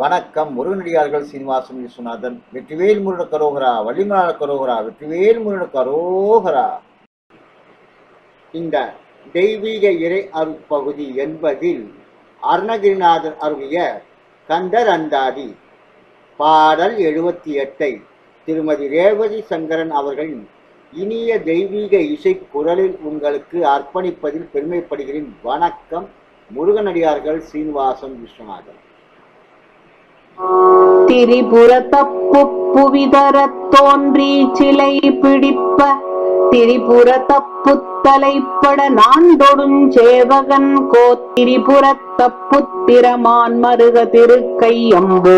வணக்கம் முருகனடியார்கள் சீனிவாசன் விஸ்வநாதன் வெற்றிவேல் முருட கரோகரா வள்ளிமலாள கரோகரா வெற்றிவேல் முருகன கரோகரா. இந்த தெய்வீக இறை அருப்பகுதி என்பதில் அருணகிரிநாதர் அருகிய கந்தர் அந்தாதி பாடல் எழுபத்தி எட்டை திருமதி ரேவதி சங்கரன் அவர்களின் இனிய தெய்வீக இசை குரலில் உங்களுக்கு அர்ப்பணிப்பதில் பெருமைப்படுகிறேன். வணக்கம் முருகனடியார்கள் சீனிவாசன் விஸ்வநாதன். திரிபுர தப்பு புவிதரத் தோன்றி சிலை பிடிப்ப திரிபுர தப்பு தலைப்பட நான் தொடுஞ்சேவகன் கோ திரிபுர தப்பு திறமான் மருக திருக்கையம்போ.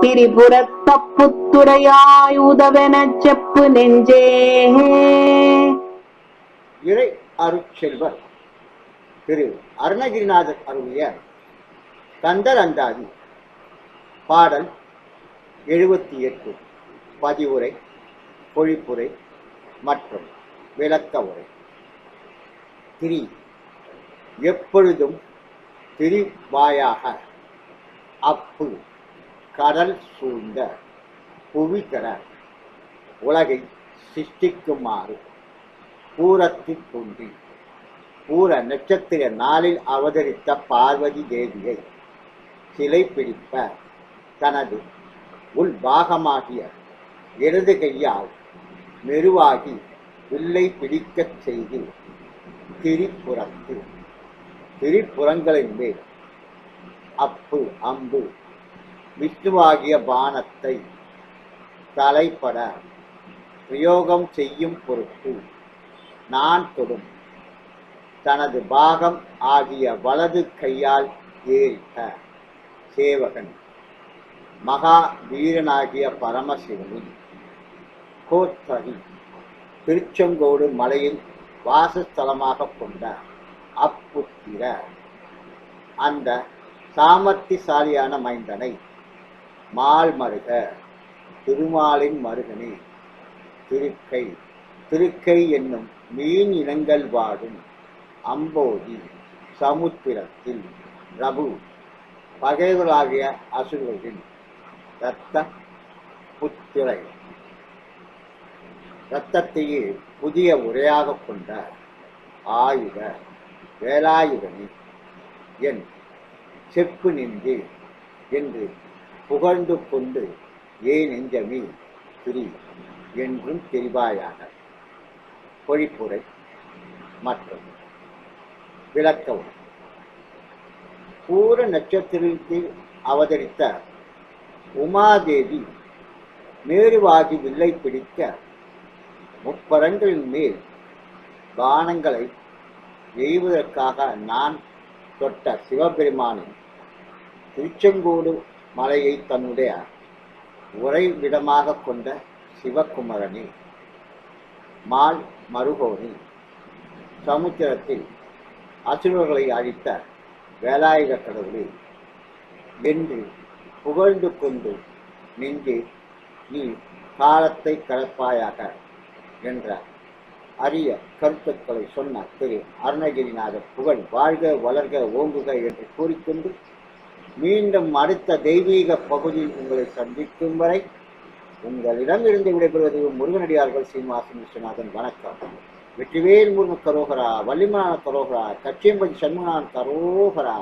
திரிபுர தப்பு துறையாய் உதவெனச் செப்பு நெஞ்சே. இறை அருட்செல்வர் திரு அருணகிரிநாதர் அருளிய கந்தர் அந்தாதி பாடல் எழுபத்தி எட்டு பதிவுரை பொழிப்புரை மற்றும் விளக்க உரை. திரி. எப்பொழுதும் திரிவாயாக அப்பு. கடல் சூழ்ந்த புவிகர உலகை சிருஷ்டிக்குமாறு பூரத்தில் தோன்றி பூர நட்சத்திர நாளில் அவதரித்த பார்வதி தேவியை சிலை பிடிப்ப தனது உள் பாகமாகிய இடது கையால் மெருவாகி வில்லை பிடிக்கச் செய்து திரிபுறத்து திரிபுறங்களின் மேல் அப்பு அம்பு விஷ்ணுவாகிய பானத்தை தலைப்பட பிரயோகம் செய்யும் பொருட்டு நான் தொடும் தனது பாகம் ஆகிய வலது கையால் ஏறிட்ட சேவகன். மகா வீரனாகிய பரமசிவனின் கோத்தகி திருச்செங்கோடு மலையில் வாசஸ்தலமாக கொண்ட அப்புத்திர அந்த சாமர்த்திசாலியான மைந்தனை மால் மருக திருமாலின் மருகனே திருக்கை திருக்கை என்னும் மீன் இனங்கள் வாடும் அம்போதி சமுத்திரத்தில் ரபு பகைவராகிய அசுரர்களின் ரத்த புத்திரை இரத்தத்தையே புதிய உரையாக கொண்ட ஆயுத வேலாயுதனே என் செப்பு நின்று என்று புகழ்ந்து கொண்டு ஏன் நெஞ்சமே திரி என்றும் தெரிவாயாக. பொழிப்புரை மற்றும் விளக்கவும் பூர நட்சத்திரத்தில் அவதரித்த உமாதேவி மேருவாகி வில்லை பிடிக்க முப்பரங்களின் மேல் பானங்களை எய்வதற்காக நான் தொட்ட சிவபெருமானின் திருச்செங்கோடு மலையை தன்னுடைய உறைவிடமாக கொண்ட சிவகுமரனே. மால் மருகோனி சமுத்திரத்தில் அசுரர்களை அழித்த வேலாயுத கடவுளே என்று புகழ்ந்து கொண்டு நெஞ்சே நீ காலத்தை கடப்பாயாக என்ற அரிய கருத்துக்களை சொன்ன திரு. அருணகிரிநாதர் புகழ் வாழ்க வளர்க ஓங்குக என்று கூறிக்கொண்டு மீண்டும் அடுத்த தெய்வீக பகுதியில் உங்களை சந்திக்கும் வரை உங்களிடம் இருந்து விடைபெறுவது முருகனடியார்கள் சீனிவாசன் விஸ்வநாதன். வணக்கம். வெற்றிவேல் முருகன் கரோகரா வள்ளிமலான கரோகரா கச்சியம்பதி சண்முகனான் கரோகரா.